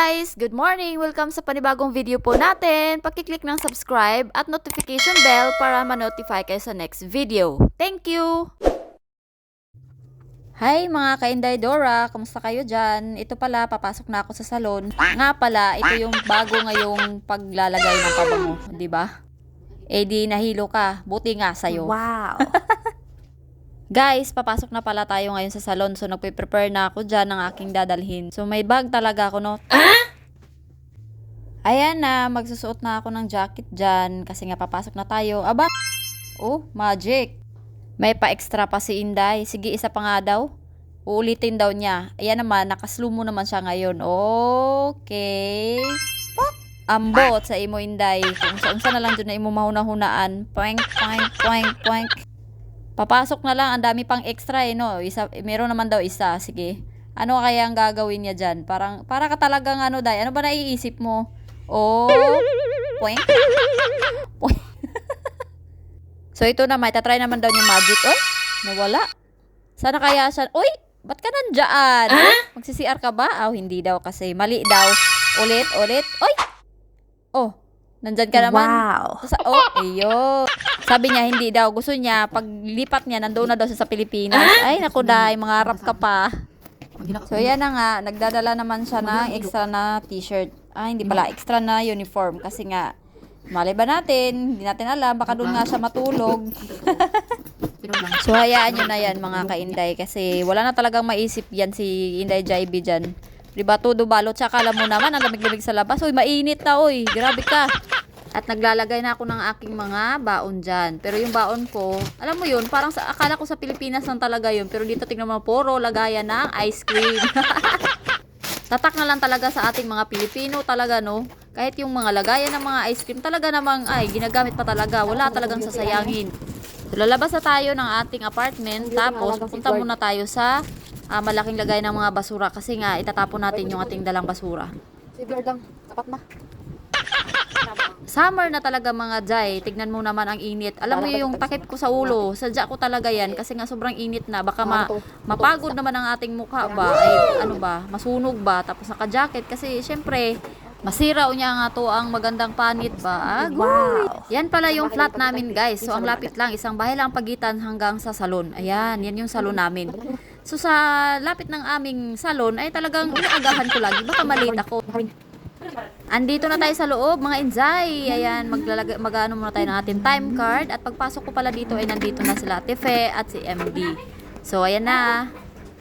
guys! Good morning! Welcome sa panibagong video po natin. Pakiclick ng subscribe at notification bell para ma-notify kayo sa next video. Thank you! Hi mga kainday Dora! Kamusta kayo dyan? Ito pala, papasok na ako sa salon. Nga pala, ito yung bago ngayong paglalagay ng pabango. di ba? Eh di nahilo ka. Buti nga sa'yo. Wow. Guys, papasok na pala tayo ngayon sa salon. So, nagpe-prepare na ako dyan ng aking dadalhin. So, may bag talaga ako, no? Ayan na, magsusuot na ako ng jacket dyan. Kasi nga, papasok na tayo. Aba! Oh, magic! May pa-extra pa si Inday. Sige, isa pa nga daw. Uulitin daw niya. Ayan naman, nakaslow mo naman siya ngayon. Okay. Ambot sa imo Inday. Kung sa-unsa na lang dyan na imo mahuna-hunaan. Poink, poink, poink, poink. Papasok na lang, ang dami pang extra eh, no? Isa, meron naman daw isa, sige. Ano kaya ang gagawin niya dyan? Parang, para ka talagang ano, Day, ano ba naiisip mo? Oh, poink. Poink. so, ito na, may tatry naman daw yung magic. Oy, nawala. Sana kaya siya, Uy, ba't ka nandyan? Magsi-CR ka ba? Oh, hindi daw kasi. Mali daw. Ulit, ulit. Oy! Oh, nandyan ka naman. Wow. Sa, oh, ayo. Sabi niya, hindi daw. Gusto niya, pag lipat niya, nandoon na daw siya sa Pilipinas. Ay, naku day, mga rap ka pa. So, yan na nga. Nagdadala naman siya ng extra na t-shirt. Ah, hindi pala. Extra na uniform. Kasi nga, malay ba natin? Hindi natin alam. Baka doon nga siya matulog. so, hayaan nyo na yan, mga kainday. Kasi wala na talagang maisip yan si Inday Jaibi dyan. Diba, todo balot. Tsaka alam mo naman, ang lamig-lamig sa labas. Uy, mainit na, uy. Grabe ka. At naglalagay na ako ng aking mga baon dyan. Pero yung baon ko, alam mo yun, parang sa, akala ko sa Pilipinas lang talaga yun. Pero dito tingnan mo, puro lagayan ng ice cream. Tatak na lang talaga sa ating mga Pilipino talaga, no? Kahit yung mga lagayan ng mga ice cream, talaga namang, ay, ginagamit pa talaga. Wala talagang sasayangin. So, lalabas na tayo ng ating apartment. Tapos, pupunta muna tayo sa ah, malaking lagay ng mga basura. Kasi nga, itatapon natin yung ating dalang basura. Si Gordang, tapat na. Summer na talaga mga jay. Tignan mo naman ang init. Alam mo yung takip ko sa ulo. Sadya ko talaga yan kasi nga sobrang init na. Baka ma mapagod naman ang ating mukha ba. Ay, ano ba, masunog ba. Tapos naka-jacket kasi syempre, masira niya nga to ang magandang panit ba. Wow. Yan pala yung flat namin guys. So ang lapit lang, isang bahay lang ang pagitan hanggang sa salon. Ayan, yan yung salon namin. So sa lapit ng aming salon ay talagang inaagahan ko lagi. Baka malate ako. Andito na tayo sa loob, mga injay. Ayan, maglalagay, mag-ano muna tayo ng ating time card. At pagpasok ko pala dito ay nandito na sila Tefe at si MD. So, ayan na.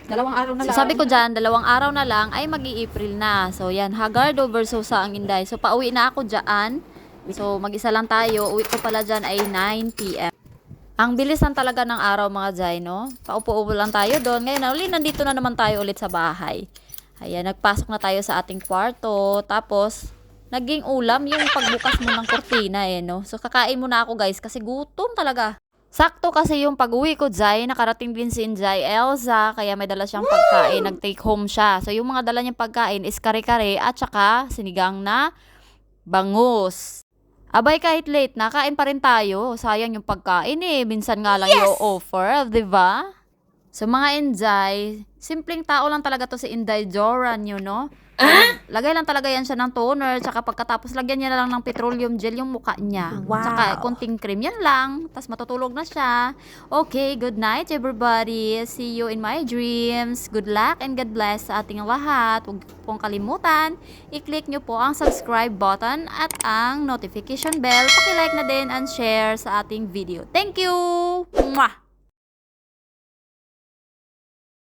Dalawang araw na So, sabi ko dyan, dalawang araw na lang ay mag april na. So, yan, Hagardo versus sa ang Inday. So, pauwi na ako dyan. So, mag-isa lang tayo. Uwi ko pala dyan ay 9pm. Ang bilis lang talaga ng araw mga Jai, no? Paupo-upo lang tayo doon. Ngayon, na uli, nandito na naman tayo ulit sa bahay. Ayan, nagpasok na tayo sa ating kwarto. Tapos, naging ulam yung pagbukas mo ng kortina eh, no? So, kakain muna ako guys kasi gutom talaga. Sakto kasi yung pag-uwi ko, Jai, nakarating din si Injay Elsa, kaya may dala siyang pagkain, nag-take home siya. So, yung mga dala niyang pagkain is kare-kare at saka sinigang na bangus. Abay, kahit late na, kain pa rin tayo. Sayang yung pagkain eh. Minsan nga lang yung offer, di ba? So, mga Inday, simpleng tao lang talaga to si Inday Joran, you know? Lagay lang talaga yan siya ng toner, tsaka pagkatapos lagyan niya na lang ng petroleum gel yung mukha niya. Wow. Tsaka konting cream, yan lang. Tapos matutulog na siya. Okay, good night everybody. See you in my dreams. Good luck and God bless sa ating lahat. Huwag pong kalimutan, i-click nyo po ang subscribe button at ang notification bell. Paki-like na din and share sa ating video. Thank you! Mwah!